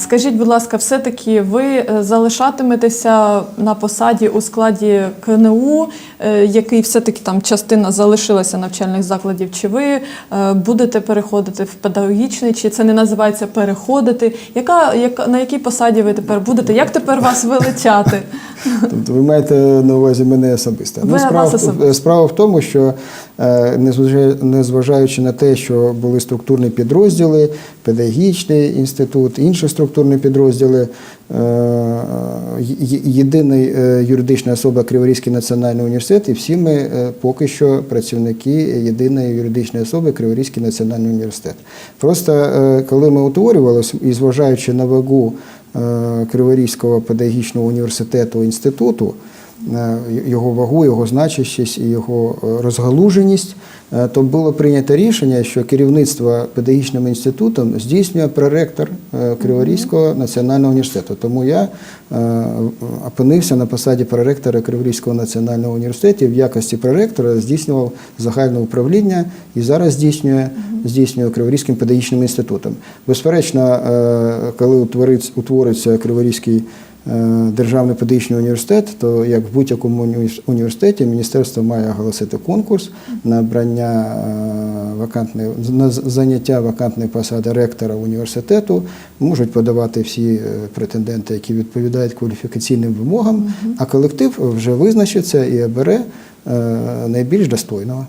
скажіть, будь ласка, все-таки ви е, залишатиметеся на посаді у складі КНУ, е, який все-таки там частина залишилася навчальних закладів, чи ви е, будете переходити в педагогічний, чи це не називається переходити? Яка, яка на якій посаді ви тепер будете? Як тепер вас величати? Тобто ви маєте на увазі мене особисто. Ви справа, вас особисто. справа в тому, що незважаючи- на те, що були структурні підрозділи, педагогічний інститут, інші структурні підрозділи, е, єдиний е, юридична особа Криворізький національний університет, і всі ми е, поки що працівники єдиної юридичної особи Криворізький національний університет. Просто е, коли ми утворювалися, і зважаючи на вагу е, Криворізького педагогічного університету інституту, е, його вагу, його значущість і його е, розгалуженість, е, то було прийнято рішення, що керівництво педагогічним інститутом здійснює проректор е, Криворізького національного університету. Тому я е, опинився на посаді проректора Криворізького національного університету в якості проректора здійснював загальне управління і зараз здійснює, здійснює Криворізьким педагогічним інститутом. Безперечно, е, коли утвориться, Криворізький е, державний педагогічний університет, то як в будь-якому університеті міністерство має оголосити конкурс на обрання е, вакантної на заняття вакантної посади ректора університету. Можуть подавати всі е, претенденти, які відповідають кваліфікаційним вимогам, а колектив вже визначиться і обере е, найбільш достойного.